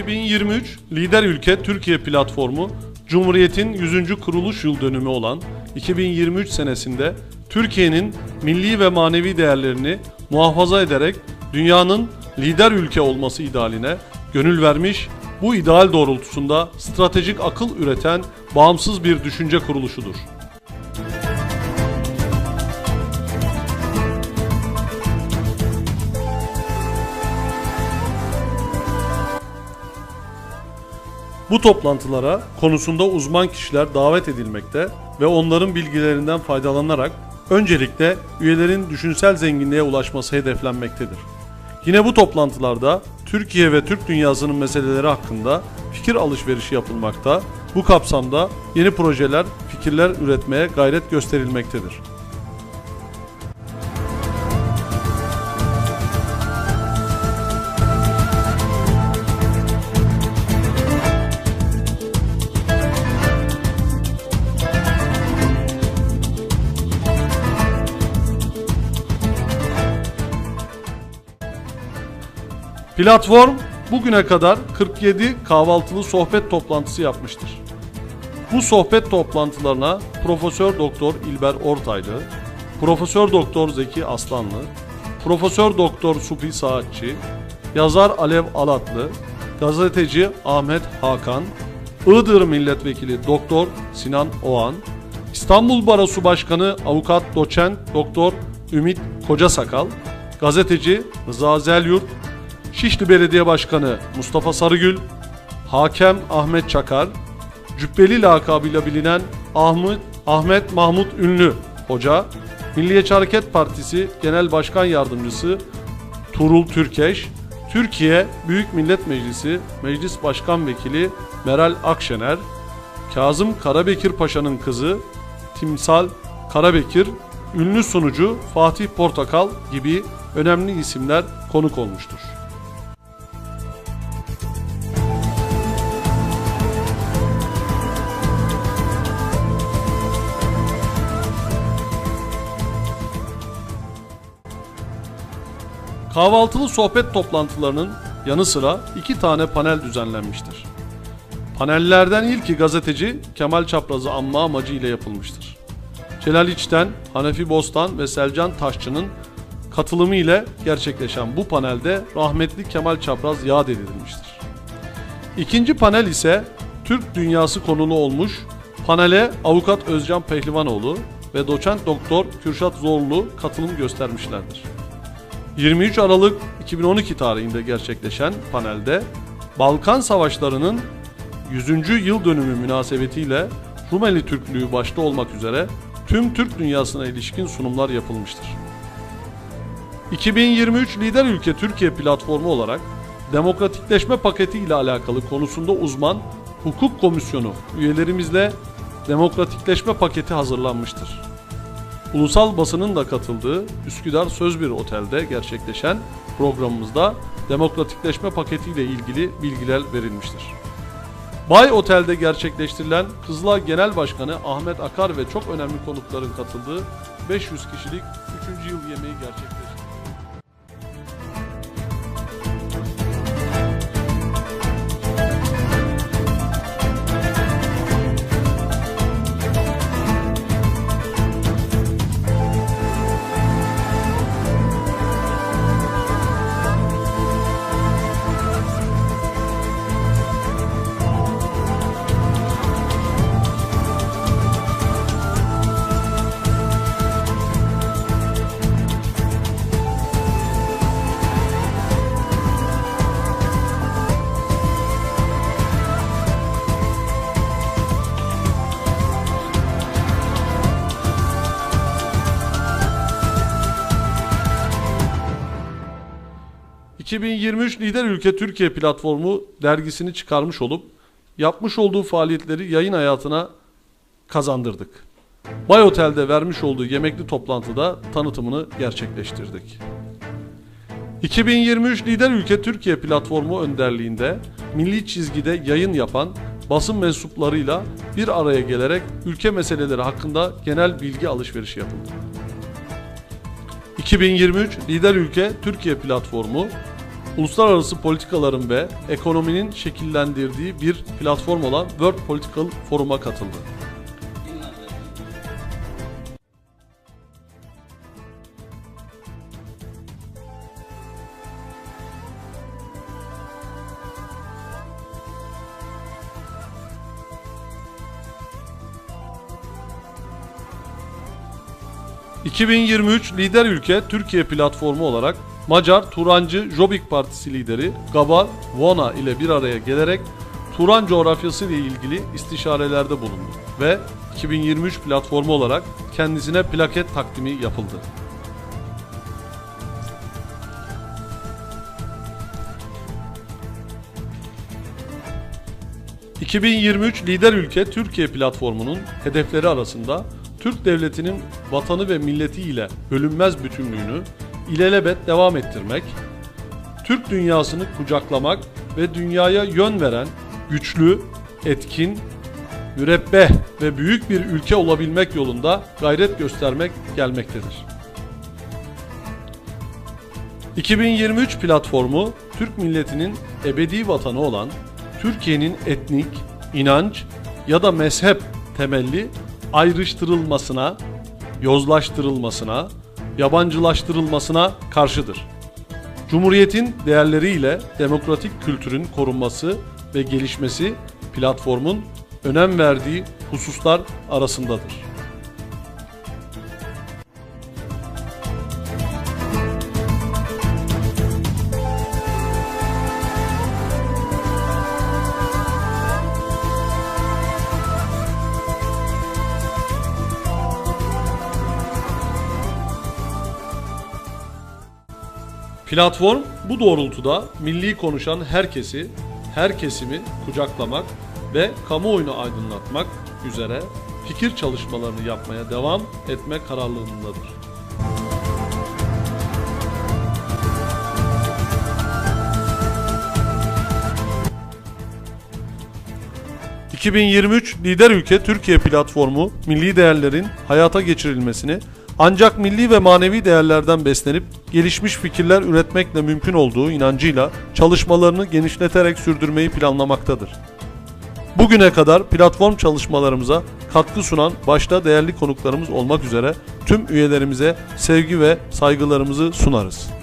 2023 Lider Ülke Türkiye Platformu Cumhuriyet'in 100. kuruluş yıl dönümü olan 2023 senesinde Türkiye'nin milli ve manevi değerlerini muhafaza ederek dünyanın lider ülke olması idealine gönül vermiş, bu ideal doğrultusunda stratejik akıl üreten bağımsız bir düşünce kuruluşudur. Bu toplantılara konusunda uzman kişiler davet edilmekte ve onların bilgilerinden faydalanarak öncelikle üyelerin düşünsel zenginliğe ulaşması hedeflenmektedir. Yine bu toplantılarda Türkiye ve Türk dünyasının meseleleri hakkında fikir alışverişi yapılmakta, bu kapsamda yeni projeler, fikirler üretmeye gayret gösterilmektedir. Platform bugüne kadar 47 kahvaltılı sohbet toplantısı yapmıştır. Bu sohbet toplantılarına Profesör Doktor İlber Ortaylı, Profesör Doktor Zeki Aslanlı, Profesör Doktor Supi Saatçi, yazar Alev Alatlı, gazeteci Ahmet Hakan, Iğdır Milletvekili Doktor Sinan Oğan, İstanbul Barosu Başkanı Avukat Doçent Doktor Ümit Kocasakal, gazeteci Rıza Zelyurt, Şişli Belediye Başkanı Mustafa Sarıgül, Hakem Ahmet Çakar, Cübbeli lakabıyla bilinen Ahmet, Ahmet Mahmut Ünlü Hoca, Milliyetçi Hareket Partisi Genel Başkan Yardımcısı Turul Türkeş, Türkiye Büyük Millet Meclisi Meclis Başkan Vekili Meral Akşener, Kazım Karabekir Paşa'nın kızı Timsal Karabekir, ünlü sunucu Fatih Portakal gibi önemli isimler konuk olmuştur. Kahvaltılı sohbet toplantılarının yanı sıra iki tane panel düzenlenmiştir. Panellerden ilki gazeteci Kemal Çapraz'ı anma amacı ile yapılmıştır. Celal İçten, Hanefi Bostan ve Selcan Taşçı'nın katılımı ile gerçekleşen bu panelde rahmetli Kemal Çapraz yad edilmiştir. İkinci panel ise Türk dünyası konulu olmuş. Panele avukat Özcan Pehlivanoğlu ve doçent doktor Kürşat Zorlu katılım göstermişlerdir. 23 Aralık 2012 tarihinde gerçekleşen panelde Balkan Savaşları'nın 100. yıl dönümü münasebetiyle Rumeli Türklüğü başta olmak üzere tüm Türk dünyasına ilişkin sunumlar yapılmıştır. 2023 Lider Ülke Türkiye platformu olarak demokratikleşme paketi ile alakalı konusunda uzman hukuk komisyonu üyelerimizle demokratikleşme paketi hazırlanmıştır. Ulusal basının da katıldığı Üsküdar Söz Bir Otel'de gerçekleşen programımızda demokratikleşme paketiyle ilgili bilgiler verilmiştir. Bay Otel'de gerçekleştirilen Kızılay Genel Başkanı Ahmet Akar ve çok önemli konukların katıldığı 500 kişilik 3. yıl yemeği gerçekleşti. ...2023 Lider Ülke Türkiye Platformu dergisini çıkarmış olup... ...yapmış olduğu faaliyetleri yayın hayatına kazandırdık. Bay Otel'de vermiş olduğu yemekli toplantıda tanıtımını gerçekleştirdik. 2023 Lider Ülke Türkiye Platformu önderliğinde milli çizgide yayın yapan basın mensuplarıyla bir araya gelerek ülke meseleleri hakkında genel bilgi alışverişi yapıldı. 2023 Lider Ülke Türkiye Platformu uluslararası politikaların ve ekonominin şekillendirdiği bir platform olan World Political Forum'a katıldı. ...2023 lider ülke Türkiye platformu olarak Macar Turancı Jobbik Partisi lideri Gabar Vona ile bir araya gelerek Turan coğrafyası ile ilgili istişarelerde bulundu ve 2023 platformu olarak kendisine plaket takdimi yapıldı. ...2023 lider ülke Türkiye platformunun hedefleri arasında Türk devletinin vatanı ve milleti ile bölünmez bütünlüğünü ilelebet devam ettirmek, Türk dünyasını kucaklamak ve dünyaya yön veren güçlü, etkin, mürebbeh ve büyük bir ülke olabilmek yolunda gayret göstermek gelmektedir. 2023 platformu Türk milletinin ebedi vatanı olan Türkiye'nin etnik, inanç ya da mezhep temelli ayrıştırılmasına, yozlaştırılmasına, yabancılaştırılmasına karşıdır. Cumhuriyetin değerleriyle demokratik kültürün korunması ve gelişmesi platformun önem verdiği hususlar arasındadır. Platform bu doğrultuda milli konuşan herkesi, her kesimi kucaklamak ve kamuoyunu aydınlatmak üzere fikir çalışmalarını yapmaya devam etme kararlılığındadır. ...2023 Lider Ülke Türkiye platformu milli değerlerin hayata geçirilmesini ancak milli ve manevi değerlerden beslenip gelişmiş fikirler üretmekle mümkün olduğu inancıyla çalışmalarını genişleterek sürdürmeyi planlamaktadır. Bugüne kadar platform çalışmalarımıza katkı sunan başta değerli konuklarımız olmak üzere tüm üyelerimize sevgi ve saygılarımızı sunarız.